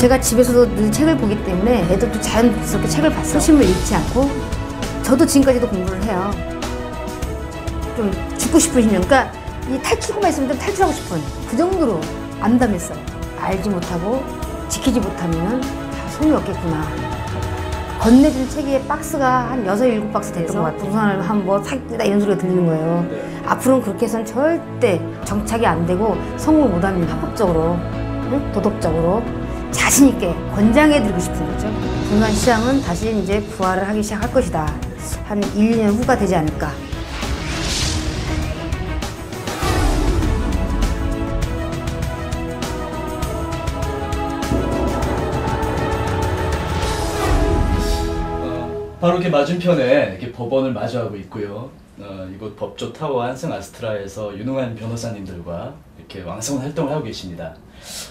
제가 집에서도 늘 책을 보기 때문에 애들도 자연스럽게 책을 봤어. 소심을 잃지 않고 저도 지금까지도 공부를 해요. 좀 죽고 싶은 심령. 그러니까 이 탈출구만 있으면 좀 탈출하고 싶은 그 정도로 암담했어요. 알지 못하고 지키지 못하면 다 소용이 없겠구나. 건네준 책의 박스가 한 여섯 일곱 박스 됐던 것 같아요. 부산을 한뭐 사기다 이런 소리가 들리는 거예요. 앞으로는 그렇게 해서는 절대 정착이 안 되고 성공 못 합니다. 합법적으로, 응? 도덕적으로 자신 있게 권장해 드리고 싶은 거죠. 부산 시장은 다시 이제 부활을 하기 시작할 것이다. 한 1, 2년 후가 되지 않을까. 어, 바로 이렇게 맞은편에 이렇게 법원을 마주하고 있고요. 어, 이곳 법조 타워 한승 아스트라에서 유능한 변호사님들과 이렇게 왕성한 활동을 하고 계십니다.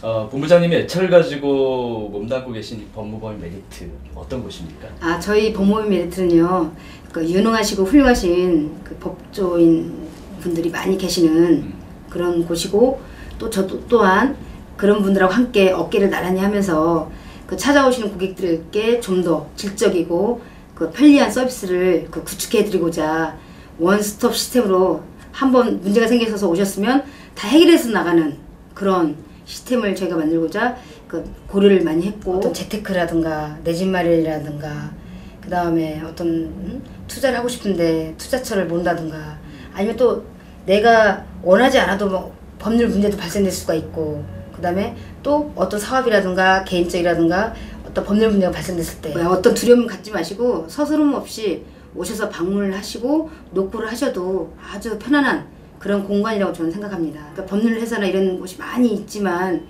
어, 본부장님이 애착을 가지고 몸담고 계신 이 법무법인 메리트 어떤 곳입니까? 아, 저희 법무부 메리트는요, 그 유능하시고 훌륭하신 그 법조인 분들이 많이 계시는 그런 곳이고, 또 저도 또한 그런 분들하고 함께 어깨를 나란히 하면서 그 찾아오시는 고객들께 좀 더 질적이고 그 편리한 서비스를 그 구축해드리고자 원스톱 시스템으로 한번 문제가 생겨서 오셨으면 다 해결해서 나가는 그런 시스템을 저희가 만들고자 그 고려를 많이 했고 어떤 재테크라든가 내 집 마련이라든가 그 다음에 어떤 음? 투자를 하고 싶은데 투자처를 모른다든가 아니면 또 내가 원하지 않아도 뭐 법률 문제도 발생될 수가 있고 그 다음에 또 어떤 사업이라든가 개인적이라든가 어떤 법률 문제가 발생됐을 때 어떤 두려움 갖지 마시고 서스름 없이 오셔서 방문을 하시고 녹고를 하셔도 아주 편안한 그런 공간이라고 저는 생각합니다. 그러니까 법률 회사나 이런 곳이 많이 있지만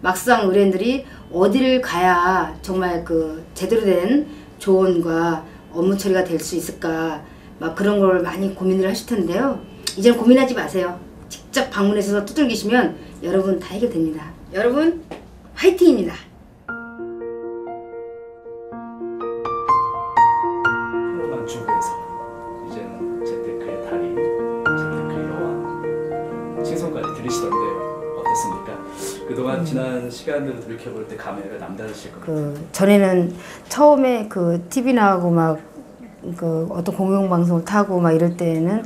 막상 의뢰인들이 어디를 가야 정말 그 제대로 된 조언과 업무 처리가 될 수 있을까 막 그런 걸 많이 고민을 하실 텐데요. 이제는 고민하지 마세요. 직접 방문해서 두들기시면 여러분 다 해결됩니다. 여러분 화이팅입니다. 여왕 칭송까지 들으시던데요. 어떻습니까? 그동안 지난 시간들을 돌이켜볼 때 감회가 남다르실 것 같아요. 그 전에는 처음에 그 TV 나가고 막 그 어떤 공영 방송을 타고 막 이럴 때는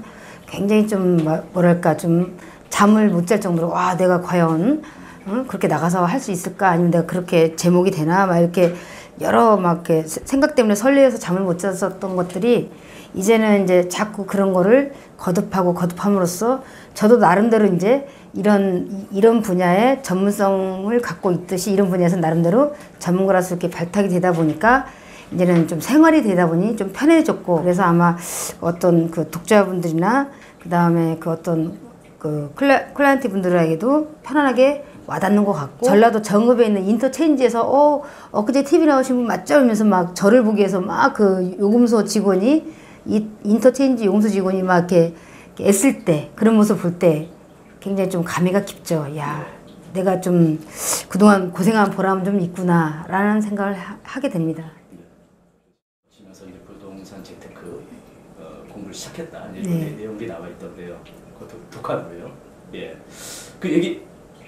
굉장히 좀 마- 뭐랄까 좀 잠을 못 잘 정도로 와 내가 과연 응? 그렇게 나가서 할 수 있을까 아니면 내가 그렇게 제목이 되나 막 이렇게 여러 막 이렇게 세- 생각 때문에 설레어서 잠을 못 잤었던 것들이 이제는 이제 자꾸 그런 거를 거듭하고 거듭함으로써 저도 나름대로 이제 이런 이- 이런 분야의 전문성을 갖고 있듯이 이런 분야에서 나름대로 전문가로서 이렇게 발탁이 되다 보니까 이제는 좀 생활이 되다 보니 좀 편해졌고 그래서 아마 어떤 그 독자분들이나 그 다음에 그 어떤 그 클라, 클라이언트 분들에게도 편안하게 와닿는 것 같고 전라도 정읍에 있는 인터체인지에서 어 엊그제 TV 나오신 분 맞죠? 이러면서 막 저를 보기 위해서 막 그 요금소 직원이 이 인터체인지 요금소 직원이 막 이렇게, 이렇게 애쓸 때 그런 모습 볼 때 굉장히 좀 감회가 깊죠. 야 내가 좀 그동안 고생한 보람 좀 있구나라는 생각을 하, 하게 됩니다. 지면서 이제 부동산 재테크 어, 공부를 시작했다 이런 네. 내용이 나와 있던데요. 그것도 독하고요. 예. 그 얘기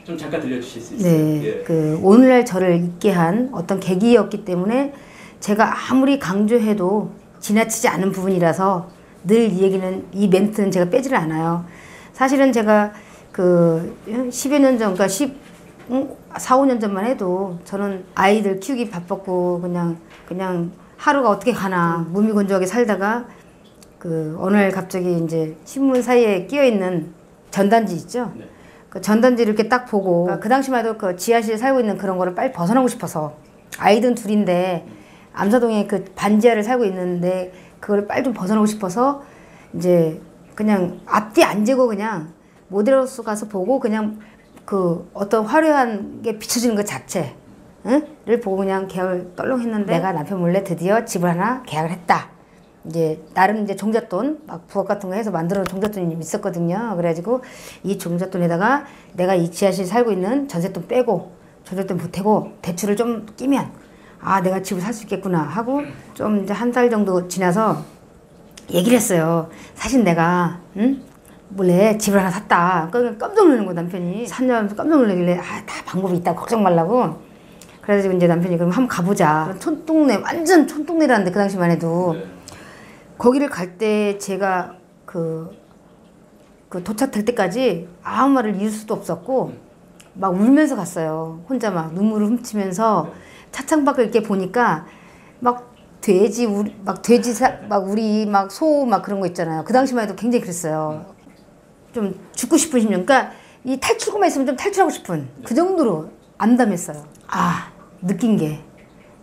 좀 잠깐 들려주실 수 있어요? 네, 예. 그 오늘날 저를 있게 한 어떤 계기였기 때문에 제가 아무리 강조해도 지나치지 않은 부분이라서 늘 이 얘기는 이 멘트는 제가 빼지를 않아요. 사실은 제가 그 10여 년 전, 그러니까 10, 응? 4, 5년 전만 해도 저는 아이들 키우기 바빴고 그냥 그냥 하루가 어떻게 가나 무미건조하게 살다가 그 어느 날 갑자기 이제 신문 사이에 끼어 있는 전단지 있죠. 네. 그 전단지를 이렇게 딱 보고 그 당시만 해도 그 지하실에 살고 있는 그런 거를 빨리 벗어나고 싶어서 아이든 둘인데 암사동에 그 반지하를 살고 있는데 그걸 빨리 좀 벗어나고 싶어서 이제 그냥 앞뒤 안 재고 그냥 모델하우스 가서 보고 그냥 그 어떤 화려한 게 비춰지는 것 자체 응? 를 보고 그냥 계약을 떨렁했는데 내가 남편 몰래 드디어 집을 하나 계약을 했다. 이제 나름 이제 종잣돈 막 부엌 같은 거 해서 만들어 놓은 종잣돈이 좀 있었거든요. 그래가지고 이 종잣돈에다가 내가 이 지하실 살고 있는 전세돈 빼고 전세돈 보태고 대출을 좀 끼면 아 내가 집을 살 수 있겠구나 하고 좀 이제 한 달 정도 지나서 얘기를 했어요. 사실 내가 응? 몰래 집을 하나 샀다. 그러니까 깜짝 놀라는 거 남편이 샀냐면서 깜짝 놀라길래 아 다 방법이 있다 걱정 말라고 그래가지고 이제 남편이 그럼 한번 가보자. 촌동네 완전 촌동네라는데 그 당시만 해도 네. 거기를 갈 때 제가 그, 그 도착될 때까지 아무 말을 이을 수도 없었고 막 울면서 갔어요. 혼자 막 눈물을 훔치면서 차창 밖을 이렇게 보니까 막 돼지 우리 막 돼지 사, 막 우리 막 소 막 그런 거 있잖아요. 그 당시만 해도 굉장히 그랬어요. 좀 죽고 싶은 심령. 그러니까 이 탈출구만 있으면 좀 탈출하고 싶은 그 정도로 암담했어요. 아 느낀 게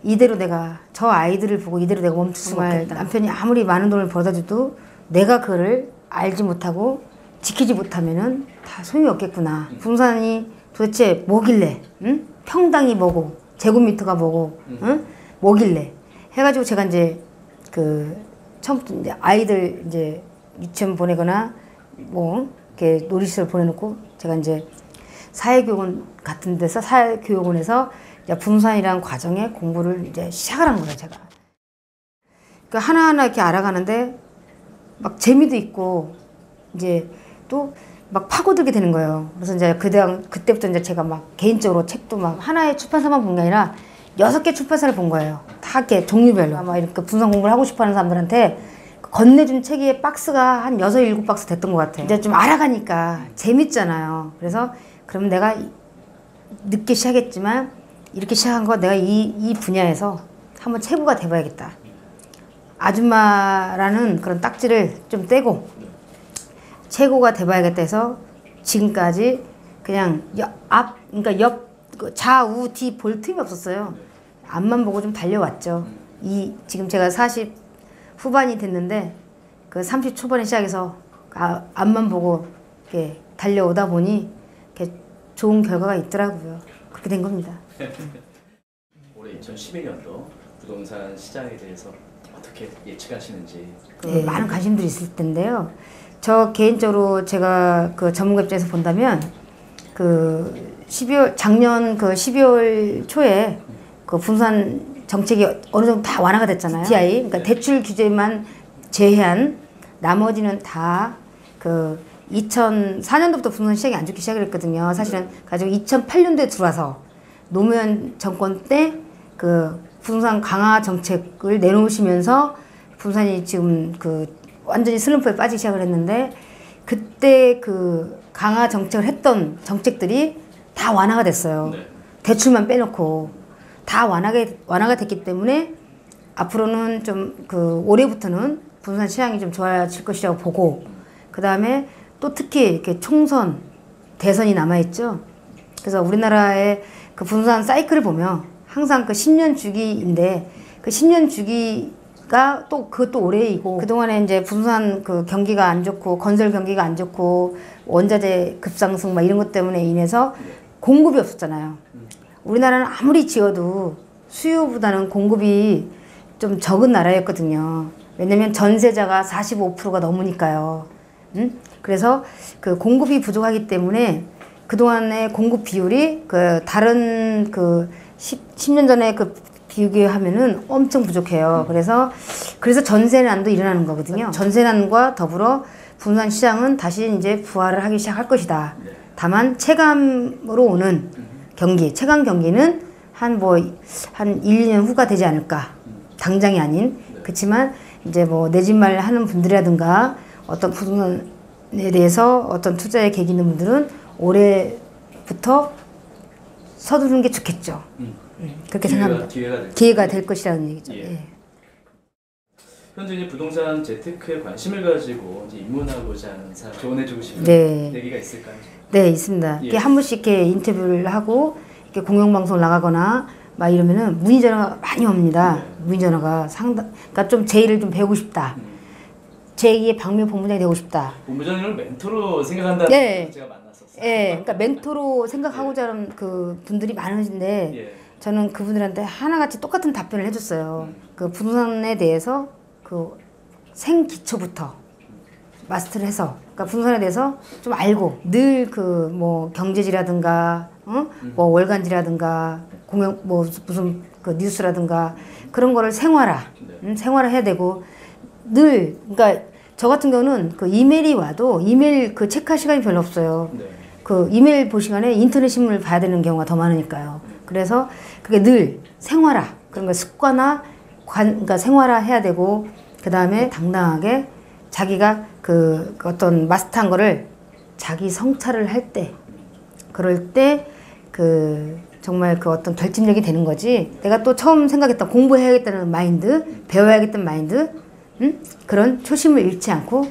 이대로 내가 저 아이들을 보고 이대로 내가 멈출 수가 없겠다. 남편이 아무리 많은 돈을 벌어다 줘도 내가 그를 알지 못하고 지키지 못하면은 다 소용이 없겠구나. 부동산이 도대체 뭐길래, 응? 평당이 뭐고, 제곱미터가 뭐고, 응? 뭐길래. 해가지고 제가 이제 그 처음부터 이제 아이들 이제 유치원 보내거나 뭐 이렇게 놀이시설 보내놓고 제가 이제 사회교원 같은 데서 사회교육원에서 이제 분산이라는 과정에 공부를 이제 시작을 한 거예요 제가. 그러니까 하나하나 이렇게 알아가는데 막 재미도 있고 이제 또 막 파고들게 되는 거예요. 그래서 이제 그때 그때부터 이제 제가 막 개인적으로 책도 막 하나의 출판사만 본 게 아니라 여섯 개 출판사를 본 거예요. 다 이렇게 종류별로 아마 이렇게 분산 공부를 하고 싶어하는 사람들한테 건네준 책의 박스가 한 여섯 일곱 박스 됐던 것 같아요. 이제 좀 알아가니까 재밌잖아요. 그래서 그러면 내가 이- 늦게 시작했지만 이렇게 시작한 거 내가 이, 이 분야에서 한번 최고가 돼봐야겠다. 아줌마라는 그런 딱지를 좀 떼고 최고가 돼봐야겠다 해서 지금까지 그냥 옆, 앞, 그러니까 옆, 그 좌우, 뒤 볼 틈이 없었어요. 앞만 보고 좀 달려왔죠. 이, 지금 제가 40 후반이 됐는데 그 30 초반에 시작해서 아, 앞만 보고 이렇게 달려오다 보니 이렇게 좋은 결과가 있더라고요. 그렇게 된 겁니다. 올해 2012년도 부동산 시장에 대해서 어떻게 예측하시는지. 그 많은 관심들이 있을 텐데요. 저 개인적으로 제가 그 전문가 입장에서 본다면 그 12월 작년 그 12월 초에 그 분산 정책이 어느 정도 다 완화가 됐잖아요. DI 그러니까 대출 규제만 제외한 나머지는 다 그 2004년도부터 분산 시장이 안 좋기 시작을 했거든요. 사실은 가지고 2008년도에 들어와서 노무현 정권 때 그 부동산 강화 정책을 내놓으시면서 부동산이 지금 그 완전히 슬럼프에 빠지기 시작을 했는데 그때 그 강화 정책을 했던 정책들이 다 완화가 됐어요. 네. 대출만 빼놓고 다 완화가 완화가 됐기 때문에 앞으로는 좀 그 올해부터는 부동산 시장이 좀 좋아질 것이라고 보고 그 다음에 또 특히 이렇게 총선 대선이 남아 있죠. 그래서 우리나라의 그 부동산 사이클을 보면 항상 그 10년 주기인데 그 10년 주기 가또 그것도 올해이고 그동안에 이제 부동산 그 경기가 안 좋고 건설 경기가 안 좋고 원자재 급상승 막 이런 것 때문에 인해서 공급이 없었잖아요. 우리나라는 아무리 지어도 수요보다는 공급이 좀 적은 나라였거든요. 왜냐면 전세자가 45%가 넘으니까요. 음? 그래서 그 공급이 부족하기 때문에 그동안의 공급 비율이 그 다른 그 10, 10년 전에 그 비교하면은 엄청 부족해요. 그래서 그래서 전세난도 일어나는 거거든요. 전세난과 더불어 부동산 시장은 다시 이제 부활을 하기 시작할 것이다. 다만 체감으로 오는 경기, 체감 경기는 한 뭐한 1, 2년 후가 되지 않을까. 당장이 아닌. 그렇지만 이제 뭐 내집 마련 하는 분들이라든가 어떤 부동산에 대해서 어떤 투자에 계기 있는 분들은 올해부터 서두르는 게 좋겠죠. 음. 음, 그렇게 기회가- 생각합니다. 기회가 될 기회가 될 것이라는 얘기죠. 예. 예. 현재 이제 부동산 재테크에 관심을 가지고 이제 입문하고자 하는 사람 조언해주고 싶은 네. 얘기가 있을까요? 네, 있습니다. 예. 이렇게 한 번씩 이렇게 인터뷰를 하고 이렇게 공영방송을 나가거나 막 이러면은 문의 전화가 많이 옵니다. 네. 문의 전화가 상당, 그러니까 좀제 일을 좀 배우고 싶다. 음. 제2의 박미 본부장이 되고 싶다. 본부장님을 멘토로 생각한다는 네. 걸 제가 만났었어요. 예, 그러니까 멘토로 생각하고자 하는 그 분들이 많으신데 예. 저는 그분들한테 하나같이 똑같은 답변을 해줬어요. 음. 그 부동산에 대해서 그 생기초부터 마스터를 해서 그러니까 부동산에 대해서 좀 알고 늘 그 뭐 경제지라든가 어? 뭐 월간지라든가 공영 뭐 무슨 그 뉴스라든가 그런 거를 생활화 네. 음, 생활을 해야 되고 늘 그러니까 저 같은 경우는 그 이메일이 와도 이메일 그 체크할 시간이 별로 없어요. 네. 그 이메일 볼 시간에 인터넷 신문을 봐야 되는 경우가 더 많으니까요. 그래서 그게 늘 생활화 그런 걸 습관화 관 그러니까 생활화 해야 되고 그 다음에 당당하게 자기가 그, 그 어떤 마스터한 거를 자기 성찰을 할 때 그럴 때 그 정말 그 어떤 결집력이 되는 거지. 내가 또 처음 생각했던 공부해야겠다는 마인드, 배워야겠다는 마인드, 응? 그런 초심을 잃지 않고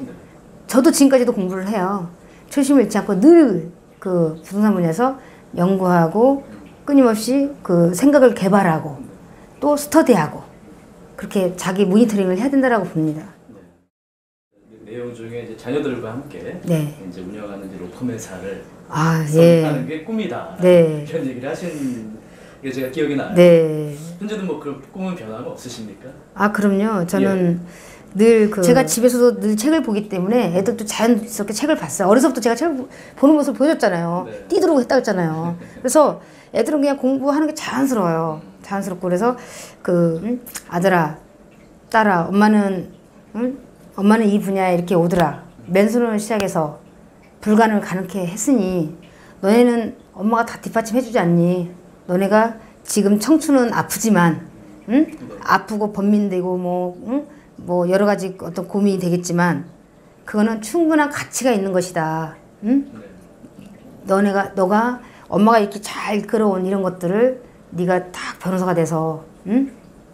저도 지금까지도 공부를 해요. 초심을 잃지 않고 늘 그 부동산 분야에서 연구하고 끊임없이 그 생각을 개발하고 또 스터디하고 그렇게 자기 모니터링을 해야 된다라고 봅니다. 네. 내용 중에 이제 자녀들과 함께 네. 이제 운영하는 이제 로펌 회사를 아, 예. 게 꿈이다. 네. 이런 얘기를 하신 게 제가 기억이 나요. 네. 현재도 뭐 그 꿈은 변화가 없으십니까? 아 그럼요. 저는 늘 그 제가 집에서도 늘 책을 보기 때문에 애들도 자연스럽게 책을 봤어요. 어려서부터 제가 책을 보- 보는 모습을 보여줬잖아요. 네. 뛰도록 했다 했잖아요. 그래서 애들은 그냥 공부하는 게 자연스러워요. 자연스럽고 그래서 그 응? 아들아, 딸아, 엄마는 응? 엄마는 이 분야에 이렇게 오더라. 맨손을 시작해서 불가능을 가능케 했으니 너네는 엄마가 다 뒷받침해주지 않니? 너네가 지금 청춘은 아프지만, 응? 아프고 번민되고 뭐, 응? 뭐 여러 가지 어떤 고민이 되겠지만 그거는 충분한 가치가 있는 것이다. 응? 네. 너네가 너가 엄마가 이렇게 잘 끌어온 이런 것들을 네가 딱 변호사가 돼서 응?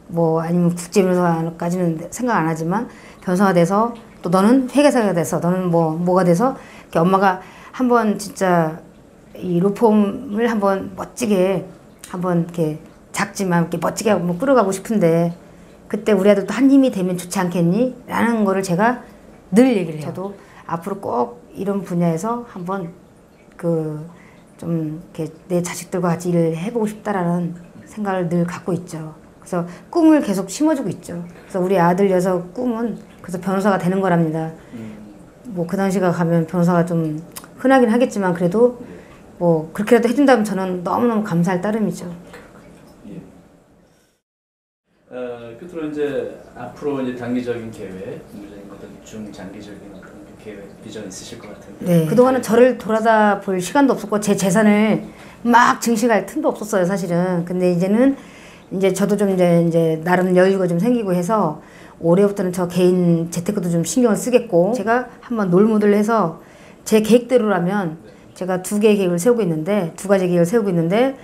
뭐 아니면 국제 변호사까지는 생각 안 하지만 변호사가 돼서 또 너는 회계사가 돼서 너는 뭐 뭐가 돼서 이렇게 엄마가 한번 진짜 이 로펌을 한번 멋지게 한번 이렇게 작지만 이렇게 멋지게 한번 끌어가고 싶은데 그때 우리 아들도 한 힘이 되면 좋지 않겠니? 라는 거를 제가 늘 얘기를 해요. 저도 앞으로 꼭 이런 분야에서 한번 그 좀 이렇게 내 자식들과 같이 일을 해보고 싶다라는 생각을 늘 갖고 있죠. 그래서 꿈을 계속 심어주고 있죠. 그래서 우리 아들 녀석 꿈은 그래서 변호사가 되는 거랍니다. 음, 뭐그 당시가 가면 변호사가 좀 흔하긴 하겠지만 그래도 뭐 그렇게라도 해준다면 저는 너무너무 감사할 따름이죠. 예. 어, 끝으로 이제 앞으로 이제 단기적인 계획, 본부장님 어떤 중장기적인 어떤 그 계획, 비전 있으실 것 같은데. 네. 그동안은 저를 돌아다 볼 시간도 없었고 제 재산을 막 증식할 틈도 없었어요, 사실은. 근데 이제는 이제 저도 좀 이제 이제 나름 여유가 좀 생기고 해서 올해부터는 저 개인 재테크도 좀 신경을 쓰겠고 제가 한번 놀모드를 해서 제 계획대로라면 제가 두 개의 계획을 세우고 있는데 두 가지 계획을 세우고 있는데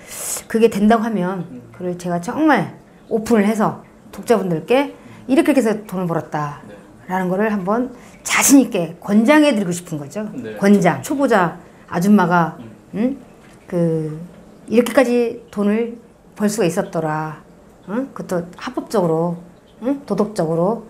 그게 된다고 하면 그걸 제가 정말 오픈을 해서 독자분들께 이렇게 해서 돈을 벌었다. 네. 라는 거를 한번 자신 있게 권장해 드리고 싶은 거죠. 네. 권장. 초보자 아줌마가 응? 그 이렇게까지 돈을 벌 수가 있었더라. 응? 그것도 합법적으로, 응? 도덕적으로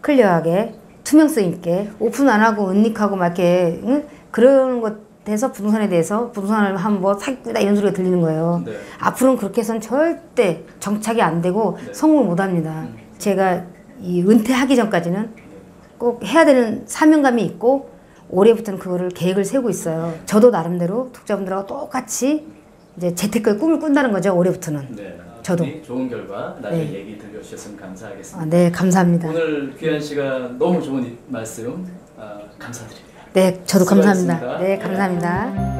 클리어하게 투명성 있게 오픈 안 하고 은닉하고 막 이렇게 응? 그런 것 에서 부동산에 대해서 부동산을 하면 뭐 사기꾼이다 이런 소리가 들리는 거예요. 네. 앞으로는 그렇게 해서는 절대 정착이 안 되고 네. 성공을 못 합니다. 제가 이 은퇴하기 전까지는 꼭 해야 되는 사명감이 있고 올해부터는 그거를 계획을 세우고 있어요. 저도 나름대로 독자분들하고 똑같이 이제 재테크의 꿈을 꾼다는 거죠. 올해부터는. 네. 저도. 좋은 결과 나중에 네. 얘기 들려주셨으면 감사하겠습니다. 아, 네, 감사합니다. 오늘 귀한 시간 너무 좋은 이- 말씀 아, 감사드립니다. 네, 저도 감사합니다. 수고하셨습니다. 네, 감사합니다.